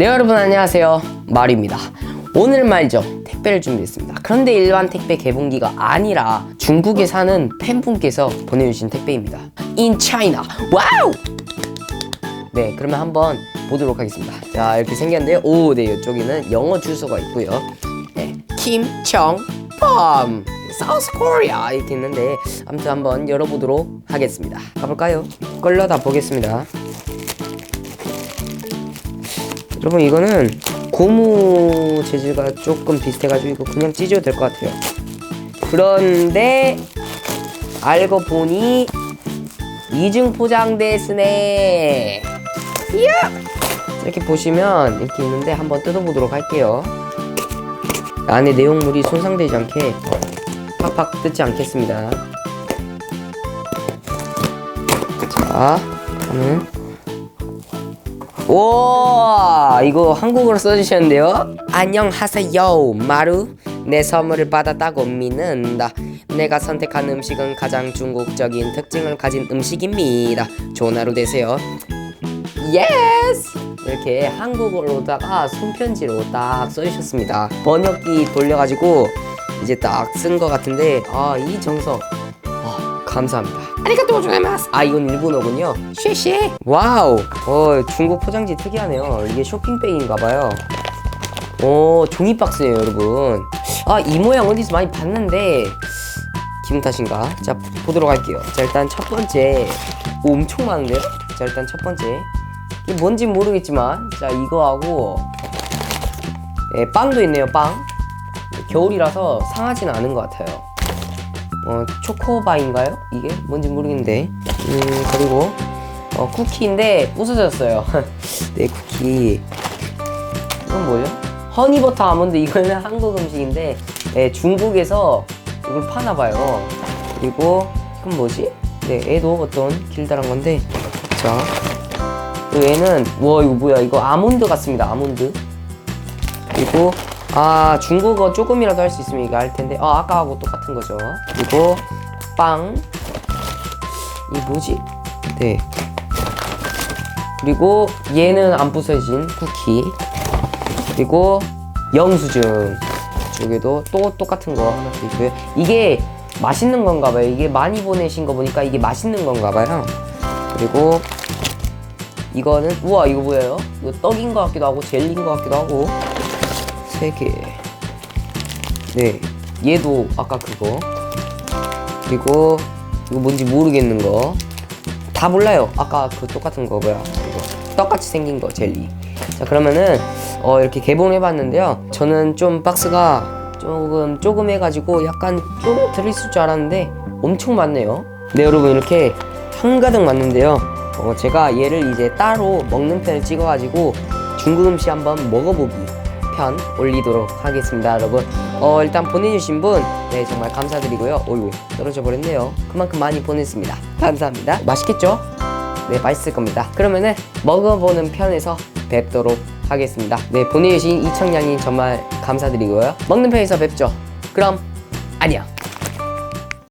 네 여러분 안녕하세요. 마리입니다. 오늘 말이죠. 택배를 준비했습니다. 그런데 일반 택배 개봉기가 아니라 중국에 사는 팬분께서 보내주신 택배입니다. In China. 와우! 네 그러면 한번 보도록 하겠습니다. 자 이렇게 생겼는데요. 오네 이쪽에는 영어 주소가 있고요. 네 김청범 사우스 코리아 이렇게 있는데 아무튼 한번 열어보도록 하겠습니다. 가볼까요? 걸러다 보겠습니다 여러분 이거는 고무 재질과 조금 비슷해가지고 그냥 찢어도 될 것 같아요. 그런데 알고 보니 이중 포장됐으네. 이렇게 보시면 이렇게 있는데 한번 뜯어보도록 할게요. 안에 내용물이 손상되지 않게 팍팍 뜯지 않겠습니다. 자 그러면 오 이거 한국어로 써주셨는데요. 안녕하세요 마루. 내 선물을 받았다고 믿는다. 내가 선택한 음식은 가장 중국적인 특징을 가진 음식입니다. 좋은 하루 되세요. 예스 이렇게 한국어로다가 손편지로 딱 써주셨습니다. 번역기 돌려가지고 이제 딱 쓴 것 같은데 아이 아, 감사합니다. 아리가또 고자이마스. 아 이건 일본어군요. 쉐쉐. 와우. 어 중국 포장지 특이하네요. 이게 쇼핑백인가봐요. 오 종이 박스예요, 여러분. 아 이 모양 어디서 많이 봤는데 기분 탓인가? 자 보도록 할게요. 자 일단 첫 번째 오, 엄청 많은데요? 자 일단 첫 번째 이게 뭔지 모르겠지만 자 이거하고 예, 빵도 있네요, 빵. 겨울이라서 상하지는 않은 것 같아요. 어, 초코바인가요? 이게 뭔지 모르겠는데. 음, 그리고 어, 쿠키인데 부서졌어요. 네, 쿠키. 이건 뭐예요? 허니버터 아몬드 이거는 한국 음식인데 네, 중국에서 이걸 파나 봐요. 그리고 이건 뭐지? 네, 얘도 어떤 길다란 건데. 자. 얘는 와 이거 뭐야? 이거 아몬드 같습니다. 아몬드. 그리고 아 중국어 조금이라도 할 수 있으면 이거 할 텐데. 아 아까하고 똑같은 거죠. 그리고 빵. 이 뭐지? 네. 그리고 얘는 안 부서진 쿠키. 그리고 영수증. 이쪽에도 또 똑같은 거 하나씩 있고요. 이게 맛있는 건가 봐요. 이게 많이 보내신 거 보니까 이게 맛있는 건가 봐요. 그리고 이거는 우와 이거 뭐예요? 이거 떡인 것 같기도 하고 젤리인 것 같기도 하고 세 개. 네, 얘도 아까 그거. 그리고 이거 뭔지 모르겠는 거. 다 몰라요. 아까 그 똑같은 거 뭐야? 이거 떡같이 생긴 거 젤리. 자 그러면은 어 이렇게 개봉을 해봤는데요. 저는 좀 박스가 조금 조금 해가지고 약간 좀 들어있을 줄 알았는데 엄청 많네요. 네 여러분 이렇게 한가득 많는데요. 어 제가 얘를 이제 따로 먹는 편을 찍어가지고 중국 음식 한번 먹어보기 편 올리도록 하겠습니다 여러분. 어 일단 보내주신 분 네 정말 감사드리고요. 어이구 떨어져 버렸네요. 그만큼 많이 보냈습니다. 감사합니다. 맛있겠죠? 네 맛있을 겁니다. 그러면은 먹어보는 편에서 뵙도록 하겠습니다. 네 보내주신 이청량님 정말 감사드리고요. 먹는 편에서 뵙죠. 그럼 안녕